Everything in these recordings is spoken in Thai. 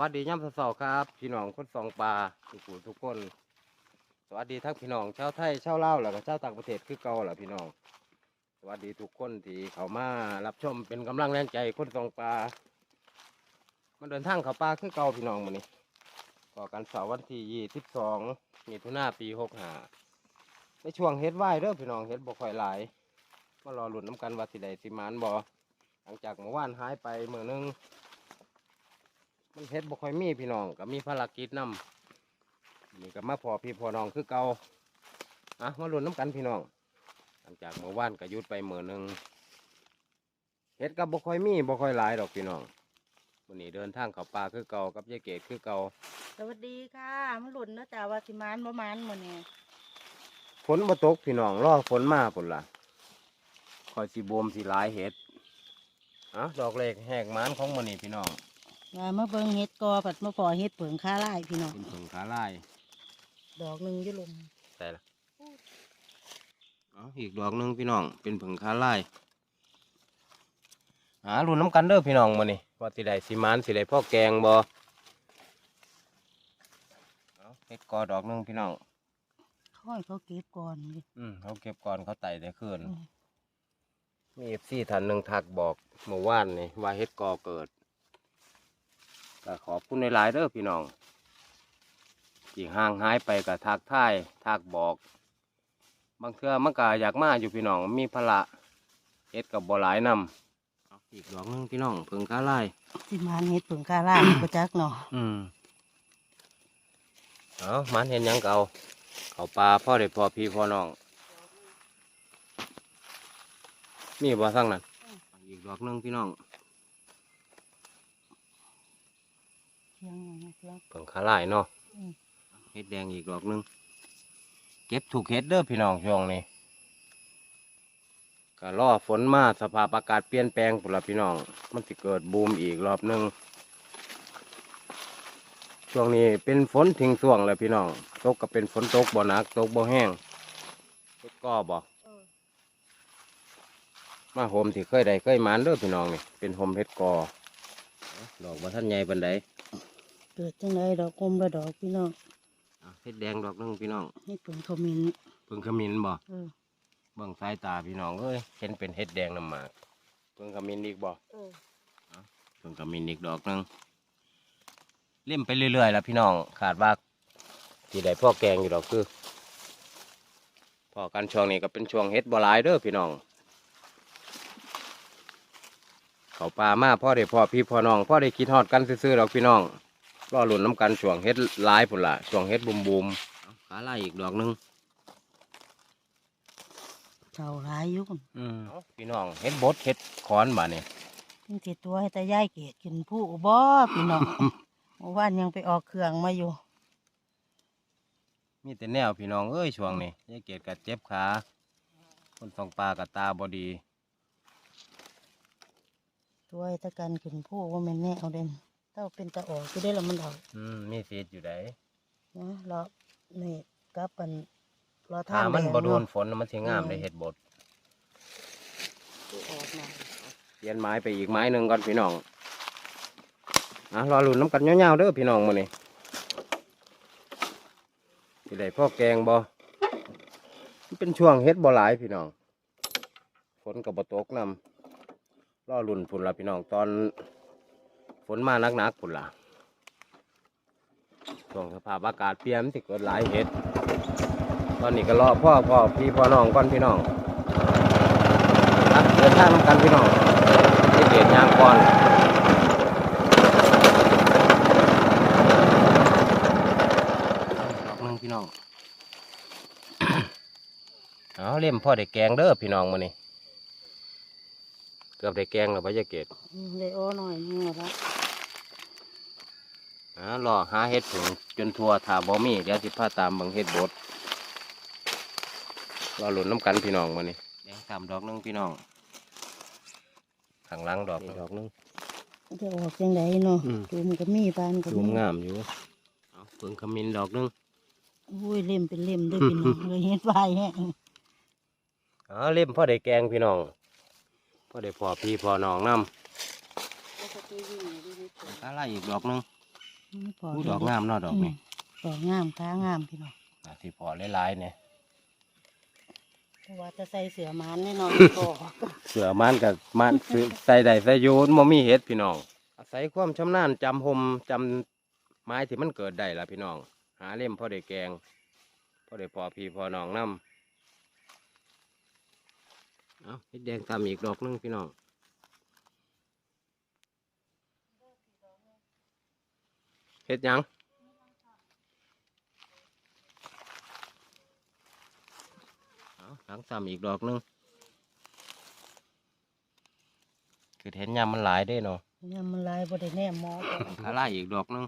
วัสดีย่ำสาๆครับ พี่น้องคนสองปลาทุกผู้ทุกคน สวัสดีทั้งพี่น้องชาวไทยชาวลาวแล้วก็ชาวต่างประเทศคือเก่าแหละพี่น้อง สวัสดีทุกคนที่เขามารับชมเป็นกำลังแรงใจคนสองปลามันเดินทางเขาปลาคือเก่าพี่น้องมื้อนี้ก่อกันเสาร์วันที่ยี่สิบสองมีทุนาปีหกห้าในช่วงเฮ็ดไหวเด้อพี่น้องเฮ็ดบ่ค่อยหลายมารอหลุนน้ำกันว่าสิใดสิมานบ่หลังจากเมื่อวานหายไปเมื้อนึง มันเฮ็ดบ่ค่อยมีพี่น้องก็มีภารกิจนำนี่ก็มาพอพี่พอน้องคือเก่าอะมาลุ้นน้ำกันพี่น้อง หลังจากเมื่อวานก็หยุดไปมื้อหนึงเฮ็ดก็บ่ค่อยมีบ่ค่อยหลายดอกพี่น้องวันนี้เดินทางเข้าป่าคือเก่ากับยายเกดคือเก่าสวัสดีค่ะมันหลุนนะจ๊ะว่าสิมานบ่มานมื้อนี้ฝนบ่ตกพี่น้องรอฝนมาพุ่นล่ะคอยสิบวมสิหลายเฮ็ดอะดอกเล็กแหกหมานของมื้อนี้พี่น้อง ว่ามาเบิ่งเฮ็ดกอปัดมาพอเฮ็ดเปิงค่าไร่พี่น้องเป็นผงขาลายดอกหนึงอยู่ลุมใส่ละเอาอีกดอกหนึงพี่น้อง เป็นผึ่งคาไล่หาลุ้นน้ำกันเด้อพี่น้องมานี่ว่าสิได้สิหมานสิได้พ่อแกงบ่เอาเฮ็ดกอดอกหนึงพี่น้อง ค่อยเขาเก็บก่อนดิอืมเขาเก็บก่อนเขาไต่ได้คืนอืม มีเอฟซีท่านหนึ่งทักบอกเมื่อวานนี่ว่าเฮ็ดกอเกิด ก็ขอบคุณในหลายๆเด้อพี่น้องที่ห่างหายไปก็ทักทายทักบอก บางเทื่อมันก็อยากมาอยู่พี่น้องมีพละเฮ็ดกับบ่หลายนำเอาอีกดอกหนึงพี่น้องเพิ่งค้าไล่สิมานเฮ็ดเปิงค่าไร่บ่จักเนาะอืมเอามันเห็นหยังเก่าเขาปลาพ่อเด็ดพ่อพี่พ่อน้องมีบ่ทั้งนั้นอีกดอกหนึงพี่น้อง เสี ยงหยังนะเสียงเพิ่งค้าไล่เนาะอืมเฮ็ดแดงอีกดอกหนึงเก็บถูกเฮ็ดเด้อพี่น้องช่วงนี้ก็รอฝนมาสภาพอากาศเปลี่ยนแปลงพุ่นละพี่น้อง มันสิเกิดบูมอีกรอบหนึงช่วงนี้เป็นฝนทิ้งช่วงเลยพี่น้องตกก็เป็นฝนตกบ่หนักตกบ่แห้งเฮ็ดก็บ่เออมาโฮมที่เคยได้เคยหมานเด้อพี่น้องนี่เป็นโฮมเฮ็ดกอดอกบ่ทันใหญ่ปานใด เกิดจังไดดอกกลมละดอกพี่น้องอะเฮ็ดแดงดอกหนึงพี่น้องเฮ็ดเปิงขมิ้นเพิ่งขมิ้นบ่เออเบิ่งสายตาพี่น้องเอ้ยเห็นเป็นเฮ็ดแดงน้ำหมากเพิ่งขมิ้นอีกบ่เออเพิ่งขมิ้นอีกดอกหนึงเล่มไปเรื่อยๆแล้วพี่น้องขาดว่าที่ได้พ่อแกงอยู่ดอกคือพ่อกันช่วงนี้ก็เป็นช่วงเฮ็ดบ่หลายเด้อพี่น้องเขาปลามาพ่อได้พ่อพี่พ่อน้องพ่อได้คิดฮอดกันซื่อๆดอกพี่น้อง รอหลุนน้ำกันช่วงเฮ็ดหลายพุ่นล่ะช่วงเฮ็ดบุมๆขาลายอีกดอกหนึงเจ้าหลายอยู่พุ่นอืมพี่น้องเฮ็ดบดเฮ็ดขอนบ่เนี่ยเพิ่งสิตัวให้ตายายเกดกินผู้บ่พี่น้องเมื่อวานยังไปออกเครื่องมาอยู่ มีแต่แนวพี่น้องเอ้ยช่วงนี้ยายเกดกัเจ็บขาคนสองปลากับตาบอดี ตัวให้ตะกันขึ้นผู้ว่าแม่นแน่เอาเด่น เต้าเป็นตะออกก็ได้ละมันดอกอืมมีเศษอยู่ไดนะเรานี่กลับกันรอถ้าท่านมันแดงบ่โดนเาะฝนมันสิงามอืมได้เฮ็ดบดสิออกมาเปลี่ยนไม้ไปอีกไม้หนึ่งก่อนพี่น้องอะรอลุ้นน้ำกันยาวๆเด้อพี่น้องมื้อนี้สิได้พ่อแกงบ่มันเป็นช่วงเฮ็ดบ่หลายพี่น้องฝนก็บ่ตกนำรอลุ้นพุ่นล่ะพี่น้องตอน ฝนมาหนักๆพุ่นล่ะช่วงสภาพอากาศเปลี่ยนมันสิเกิดหลายเห็ด ตอนนี้ก็รอพ่อพ่อพี่พ่อน้องก่อนพี่น้องนะเดินทางนกันพี่น้องที่เกียรยางก่อนดอกนึงพี่น้องเอาเล่มพ่อได้แกงเด้อพี่น้องมานี่เกือบได้แกงแล้วพ่อยาเกดอืมเลยโอ้หน่อยนี่ละ อ่ารอหาเห็ดผงจนทั่วถ้าบ่มีเดี๋ยวสิพาตามเบิ่งเห็ดบดรอหลุนน้ำกันพี่น้องมานี่แดงสามดอกหนึงพี่น้องข้างหล่างดอกดอกหนึงจะออกจังไดเนาะอืมจุ่มก็มีบานก็สูมีงงามอยู่เอาเพิ่งขมิ้นดอกหนึงอุ้ยเล่มเป็นเล่มเด้วยพี่น้องเลยเฮ็ดไว้แฮะอ๋อเล่มพ่อได้แกงพี่น้องพ่อได้พอพี่พอน้องน้ำตาไล่อีกดอกหนึง พออู้เดอกงามเนาะดอกนี่มดอกงามค้างามพี่น้องอะที่พอหลายๆเนี่ยเพราะว่าจะใส่เสือหมันแน่นอนพอเสือมันกับมันซื้อใส่ใดใส่โยนบ่มีเห็ดพี่น้อง อาศัยความชำนาญจำหมจำไม้ที่มันเกิดได้ล่ะพี่น้อง หาเล่มพอได้แกงพอได้พอพี่พอน้องน้ำเอาเห็ดแดงทำอีกดอกหนึงพี่น้อง เห็ดหยังเอาหลังทำอีกดอกหนึงคือเห็นยามมันหลายได้เนาะเนี่ยมันลายบ่ได้แน่หมอก่อนขาล่าอีกดอกหนึง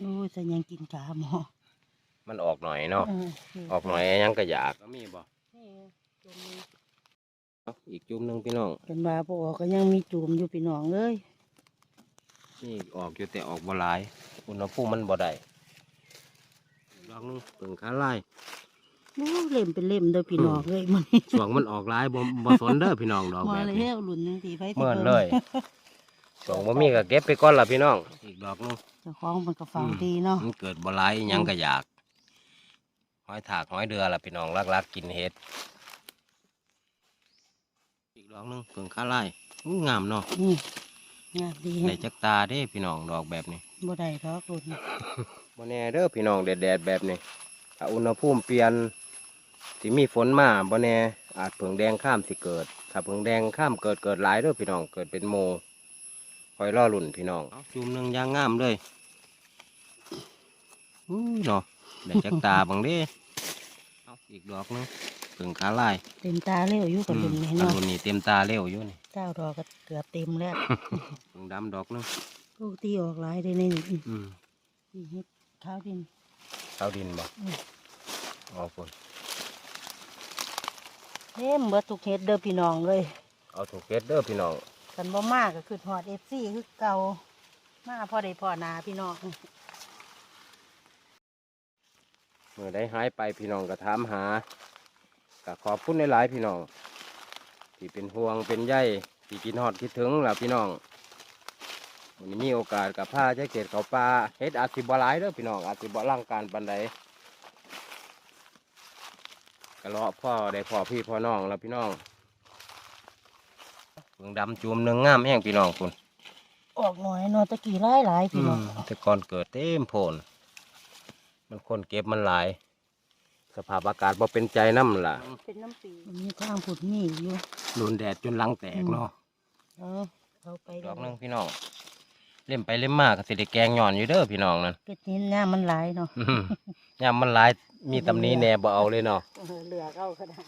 อู้ยจะยังกินกาหมอ มันออกหน่อยเนาะเออออกหน่อยยังก็อยากก็มีบ่นี่จุ่มนี้เอาอีกจุ่มหนึงพี่น้องเป็นว่าบ่ออกก็ยังมีจุ่มอยู่พี่น้องเลยนี่ออกอยู่แต่ออกบ่หลาย อุณหภูมิมันบ่ได้อีกดอกหนึงเพิ่งขาล่ายโอ้เล่มเป็นเล่มเด้อพี่น้องเลยมันนี่ช่วงมันออกหลายบ่บ่สนเด้อพี่น้องดอกมาแบบเลยนี้เฮ้รุ่นนึงสีไฟเมื่อนเลยช่วงบ่มีก็เก็บไปก่อนล่ะพี่น้อง อีกดอกหนึงเจ้าของมันก็ฟังอืมดีเนาะมันเกิดบ่หลายอิหยังก็อยากหอยถากหอยเดือล่ะพี่น้องรักๆกินเห็ดอีกดอกหนึงเพิ่งขาล่ายอู้งามเนาะนี่งามดีในแฮะจักตาเด้พี่น้องดอกแบบนี้ บ่ได้ดอกรุ่นบ่แน่เด้อพี่น้องแดดๆแบบนี้ถ้าอุณหภูมิเปลี่ยนสิมีฝนมาบ่แน่อาจเผิงแดงข้ามสิเกิด ถ้าเผิงแดงข้ามเกิดเกิดหลายเด้อพี่น้องเกิดเป็นโมคอยรอลุ่นพี่น้องเอาจุ่มหนึงยางงามเลยอู้เนาะได้จักตาบังเด้เอาอีกดอกหนึงเพิ่งขาลายเต็มตาเร็วอยู่กับรุ่นนี้อันเนาะรุ่นนี้เต็มตาเร็วอยู่นี่เจ้าดอกก็เกือบเต็มแล้วเพิ่งดำดอกหนึง ปกติออกหลายได้ในนี่อืมนี่เฮ็ดข้าวดินเอาดินบ่อืมเอาคนเต็มเบิดทุกเฮ็ดเด้อพี่น้องเลย เอาถูกเก็ดเด้อพี่น้องกันบ่มากก็คือฮอด FC คือเก่ามาพอได้พอหนาพี่น้องเมื่อได้หายไปพี่น้องก็ถามหาก็ขอบคุณหลายๆพี่น้องที่เป็นห่วงเป็นใยที่กินฮอดคิดถึงล่ะพี่น้อง วันนี้มีโอกาสกับผ้าแจ็คเก็ตเขาปลาเฮ็ดอาจสิบ่หลายเด้อพี่น้องอาจสิบ่ร่างการปันใดก็เลาะพ่อได้พ่อพี่พ่อน้องแล้วพี่น้องเบิ่งดำจูมหนึ่งงามแห้งพี่น้องคุณออกหน่อยเนาะตะกี้หลายหลายๆพี่น้องแต่ก่อนเกิดเต็มโพนมันคนเก็บมันหลาย สภาพอากาศบ่เป็นใจน้ำล่ะ เป็นน้ำปีมันมีทางผุดมีอยู่โดนแดดจนหลังแตกเนาะเออเอาไปดอกหนึงพี่น้อง เล่มไปเล่มมากก็สิได้แกงหย่อนอยู่เด้อพี่น้องนั่นเป็ดนี้หน้ามันหลายเนาะอื้อหือยามมันหลายมีตำหนี้แหน่บ่เอาเลยเนาะ เออเหลือเอาขนาด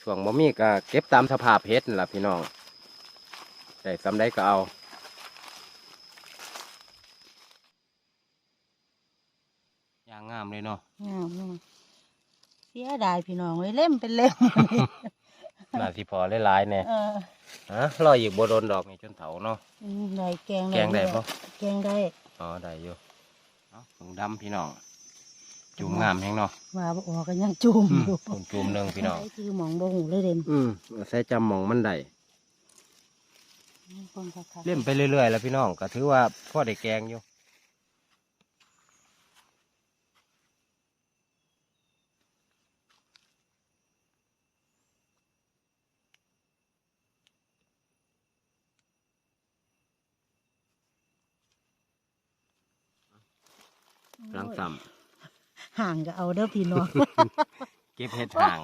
ช่วงบ่มีก็เก็บตามสภาพเฮ็ดนั่นล่ะพี่น้องได้สำได้ก็เอา อย่างงามเลยเนาะ งามเนาะเสียดายพี่น้องเลยเล่มเป็นเล่ม น่าสิพอหลายๆแน่เออฮะรออีกบ่โดนดอกนี่จนเถาเนาะ อืมได้แกงแกงได้ปะ แกงได้ อ๋อได้อยู่เอาผงดำพี่น้อง จุ่มงามแฮงเนาะว่าบ่ออกก็ยังจุ่มอืมอยู่ผมจุ่มหนึ่งพี่น้อง ใช้คือหมองบ่หูเลยเด่นอืมใส่จำหมองมันได้คนคักๆ เล่มไปเรื่อยๆแล้วพี่น้องก็ถือว่าพ่อได้แกงอยู่ หลังต่ำห่างก็เอาเด้อพี่น้องเก็บเห็ดห่าง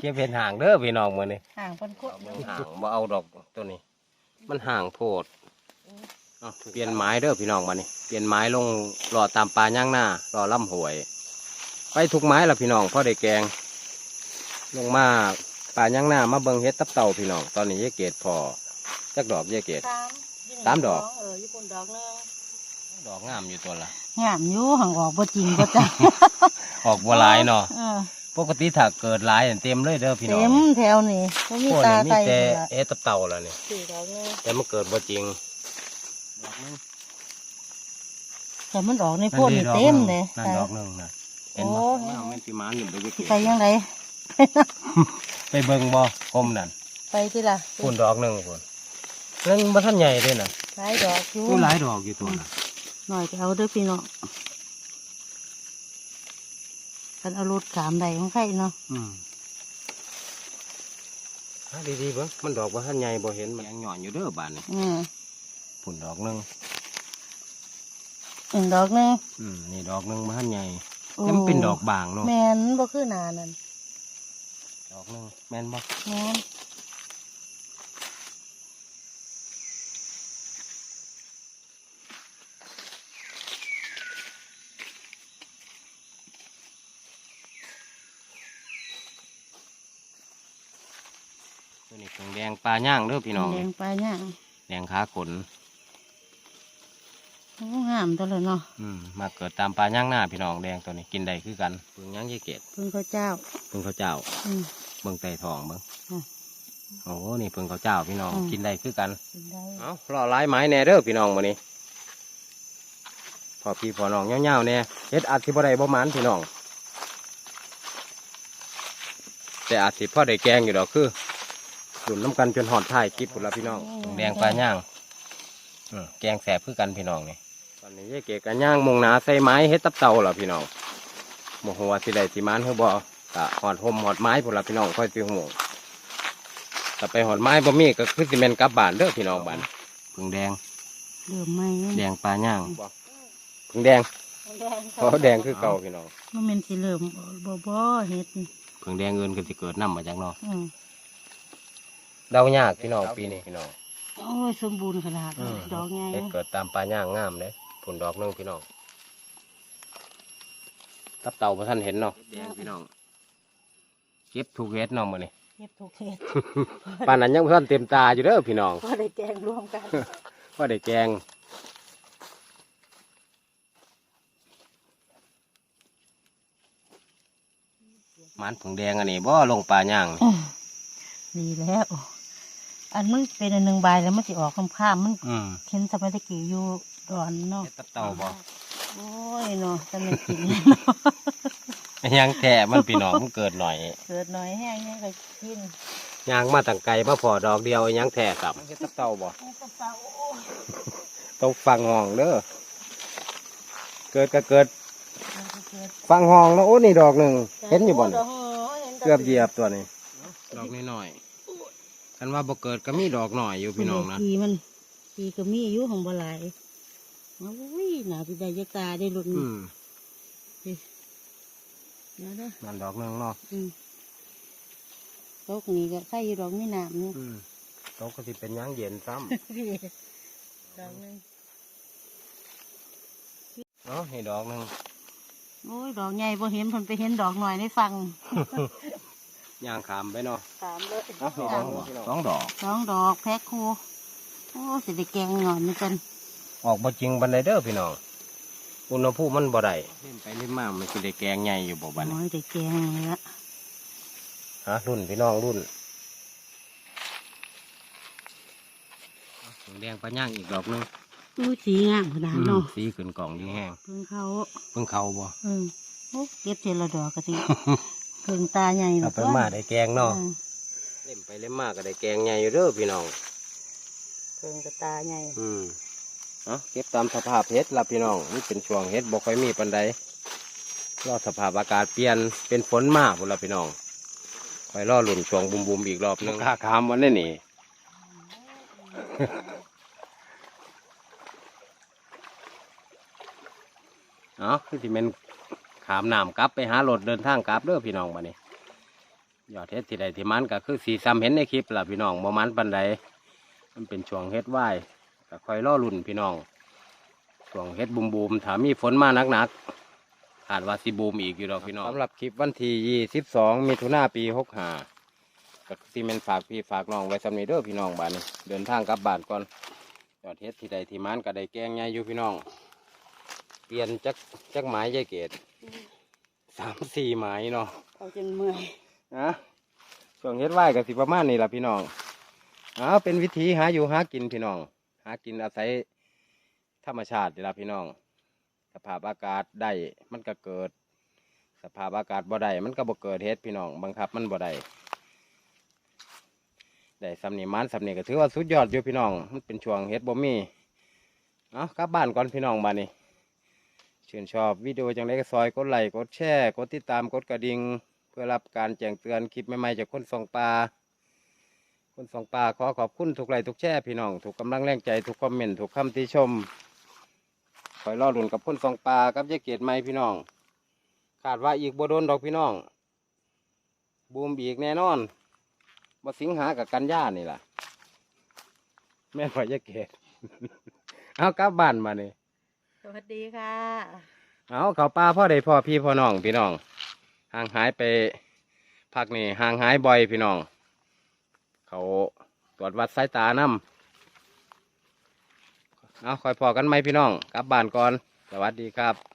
เก็บเห็ดห่างเด้อพี่น้องมือนี่ห่างเพิ่นโคตรห่างบ่เอาดอกตัวนี้ มันห่างโพดเอาเปลี่ยนไม้เด้อพี่น้องมานี่เปลี่ยนไม้ลงรอตามปลาย่างหน้ารอล่ำหวย ไปทุกไม้ละพี่น้องพ่อได้แกง ลงมาปลาย่างหน้ามาเบิ่งเฮ็ดตับเต่าพี่น้องตอนนี้ยายเกดพอจักดอกยายเกด สามสามดอก เออญี่ปุ่นดอกหนึงดอกงามอยู่ตัวละ งามอยู่ห่างออกบ่จริงบ่จ้ะออกบัวลายเนาะเออปกติถ้าเกิดหลายเต็มเลยเด้อพี่น้อเต็งมแถวนี่บ่มีพวกตานี้มีใส่แต่เลยล่ะเฮ็ดตับเต่าแล้วนี่สี่ดอกหนึงแต่มันเกิดบ่จริงดอกนึงแต่มันออกในพ่นนี่เต็มเลยนั่นดอกหนึงนะเห็นบ่โอ้เอาแม่นสิมาหนึ่งไปสิเก็บไปยังไงไปเบิ่งบ่กลมนั่นไปที่ล่ะพุ่นดอกหนึงพุ่นนั่นบ่ทันใหญ่เด้น่ะหลายดอกอยู่ผู้หลายดอกอยู่ตัวน่ะ หน่อยก็เอาเด้วยพี่น้องกันเอารถขามใดของใครเนาะอืมหาดีๆเบิ่งมันดอกบ่ทันใหญ่บ่เห็นมันยังหย่อนอยู่เด้อบานนี่อืมผุ่นดอกหนึงอีกดอกหนึง อืมนี่ดอกหนึงบ่ทันใหญ่โอ้แต่มันเป็นดอกบางเนาะแม่นบ่คือหนานั่นดอกหนึงแม่นบ่แม่น ตัวนี้เครื่องแดง ปลาย่างเด้อพี่น้องแดงปลาย่างแดงขาขนโอ้งามตัวเลยเนาะอืมมาเกิดตามปลาย่างหน้าพี่น้องแดงตัวนี้กินได้คือกันเพิ่งย่างยี่เกตเพิ่งข้าวเจ้าเพิ่งเขาวเจ้าอืมเบิ่งไต่ทองเบิ่งอืมโอ้นี่เพิ่งเขาวเจ้าพี่น้องอืมกินได้คือกันกินได้เอารอหลายไม้แน่เด้อพี่น้องมื้อนี้พอพี่พอน้องเงาวๆแน่เฮ็ดอาจสิบ่ได้บ่หมานพี่น้อง แต่อาจสิพอได้แกงอยู่ดอกคือดุ นน้ำกันจนหอดท้ายคลิปพุ่นละพี่น้องแดงปลาย่างอืมแกงแสบคือกันพี่น้องนี่ตอนนี้ยายเก๋กันย่างมุงหนาใส่ไม้เฮ็ดตับเต่าล่ะพี่น้องโมโหว่าสิได้สิหมานเฮาบ่กะหอดห่มหอดไม้พุ่นละพี่น้องค่อยสิห่วงถ้าไปหอดไม้บ่มีก็คือสิแม่นกลับบ้านเด้อพี่น้องบ้านผึ่งแดง เดือมไหมแดงปลาย่างผึ่งแดงเพราะแดงคือเก่าพี่น้องมันเป็นสีเหลืองบ่บ่เฮ็ดนี่ผึ่งแดงเงินก็สิเกิดน้ำมาจากเนอกอืม เดายากพี่น้องปีนี้พี่น้องโอ้ยสมบูรณ์ขนาดอืมดอกใหญ่เฮ็ดเกิดตามปลาย่างงามเลยผลดอกหนึงพี่น้องตับเต่าพระท่านเห็นเนาะแดงพี่น้องเก็บถูกเฮ็ดเน้องมื้อนี้เฮ็ดทุกเฮ็ดปานนั้นยังบ่ทันเต็มตาอยู่เด้อพี่น้องก็ได้แกงรวมกันว่าได้แกงมันผึ่งแดงอันนี้บ่ลงปลาย่างนี่อืมดีแล้ว อันมันเป็นอันหนึ่งใบแล้วมันสิออกข้ามๆมันอืมเห็นสมัยตะกี้อยู่ดอนเนาะเฮ็ดตับเต่าบ่โอ้ยเนาะจะไม่กิน ยังแท้มันพี่น้องมันเกิดหน่อยเกิดหน่อยแห้งยังก็กินยางมาตั้งไกลมาพอดอกเดียวยังแท้กับเฮ็ดตับเต่าบ่โอ้กระเป๋าโอ้ยต้องฟังห้องเด้อเกิดก็เกิดมันก็เกิดฟังห้องแล้วโอ้นี่ดอกหนึ่งเห็นอยู่บ่โดนี่กห็นเกือบเหยียบตัวนี้ดอกน้อยๆ คันว่าบ่เกิดก็มีดอกหน่อยอยู่พี่น้องนะปีมันปีก็มีอายุของบ่หลายโอ้ยหนาพี่ได้ยากาได้หลุดอืมนะเด้อนั่นดอกหนึงเนาะอืมโต๊ะนี้ก็ใส่อยู่ดอกนี่น้ำนี่อืมดอกก็สิเป็นหยังเย็นซ้ำพี่ดอกหนึงเนาะนี่ดอกหนึงโอ้ยดอกใหญ่พอเห็นเพิ่นไปเห็นดอกหน่อยในฟัง ย่างขามไปเนาะสามเลยเนาะนี่ดอกสองดอกสองดอกแพ็คคูโอ้สิได้แกงหน่อยนี่กันออกบ่จริงบันไดเด้อพี่น้องอุณหภูมิมันบ่ได้เล่นไปเล่นมามันสิได้แกงใหญ่อยู่บ่บัดนี้โอ้ยได้แกงเลยละฮะรุ่นพี่น้องรุ่นแดงปลาย่างอีกดอกหนึงอู้สีงามขนาดเนาะสีขึ้นกล่องยิ่งแห้งเพิ่งเขาเพิ่งเข้าบ่เออโอ้เก็บเจละดอกกะทิ เพิ่งตาใหญ่เอาไปมาได้แกงเนาะเล่มไปเล่มมาก็ได้แกงใหญ่อยู่เด้อพี่น้องเพิ่งกระตาใหญ่อืมเอาเก็บตามสภาพเฮ็ดละพี่น้องนี่เป็นช่วงเฮ็ดบ่ค่อยมีปันใดรอสภาพอากาศเปลี่ยนเป็นฝนมาพุ่นละพี่น้องคอยรอหลุนช่วงบุมๆอีกรอบหนึงค่าคามวันนี้นี่เนาะคือสิเป็น ขามน้ำกลับไปหารถเดินทางกลับเด้อพี่น้องมานี่ยอดเฮ็ดที่ใดที่มันก็คือสีซ้ำเห็นในคลิปล่ะพี่น้องบ่มันปันใดมันเป็นช่วงเฮ็ดไหวก็คอยรอลุ่นพี่น้องช่วงเฮ็ดบูมบูมถ้ามีฝนมาหนักๆขาดว่าสิบูมอีกอยู่ดอกพี่น้องสำหรับคลิปวันที่ยี่สิบสองมิถุนาปีหกห้าก็สิเป็นฝากพี่ฝากน้องไว้สำนี้เด้อพี่น้องบ้านนี้เดินทางกลับบ้านก่อนยอดเฮ็ดที่ใดที่มันก็ได้แกงใหญ่อยู่พี่น้องเปลี่ยนจักจักไม้ยายเกต สามสี่ไม้เนาะเขาจนเมื่อยนะช่วงเฮ็ดไหว้กับสิประมาณนี้ล่ะพี่น้องอ้าวเป็นวิธีหาอยู่หากินพี่น้อง หากินอาศัยธรรมชาตินี่ล่ะพี่น้อง สภาพอากาศได้มันก็เกิด สภาพอากาศบ่ได้มันก็บ่เกิดเฮ็ดพี่น้อง บังคับมันบ่ได้ได้สำนีมันสำนีก็ถือว่าสุดยอดอยู่พี่น้อง มันเป็นช่วงเฮ็ดบ่มี เอากลับบ้านก่อนพี่น้องบ้านนี้ ชื่นชอบวิดีโอจังไดก็ซอยกดไลค์กดแชร์กดติดตามกดกระดิ่งเพื่อรับการแจ้งเตือนคลิปใหม่ๆจากคนสองปลาคนสองปลาขอขอบคุณทุกไลค์ทุกแชร์พี่น้องทุกกำลังแรงใจทุกคอมเมนต์ทุกคำติชมคอยรอดุนกับคนสองปลากับยายเกดไหมพี่น้องขาดว่าอีกบ่โดนดอกพี่น้อง บูมอีกแน่นอนบ่สิงหากับกันย่านี่ล่ะ แม่นพอยายเกดเอากลับบ้านมาเนี่ สวัสดีค่ะ เอาเขาป้าพ่อใดพ่อพี่พ่อน้องพี่น้องห่างหายไปพักนี่ห่างหายบ่อยพี่น้อง เขาตรวจวัดสายตานำเอาคอยพอกันไหมพี่น้อง กลับบ้านก่อน สวัสดีครับ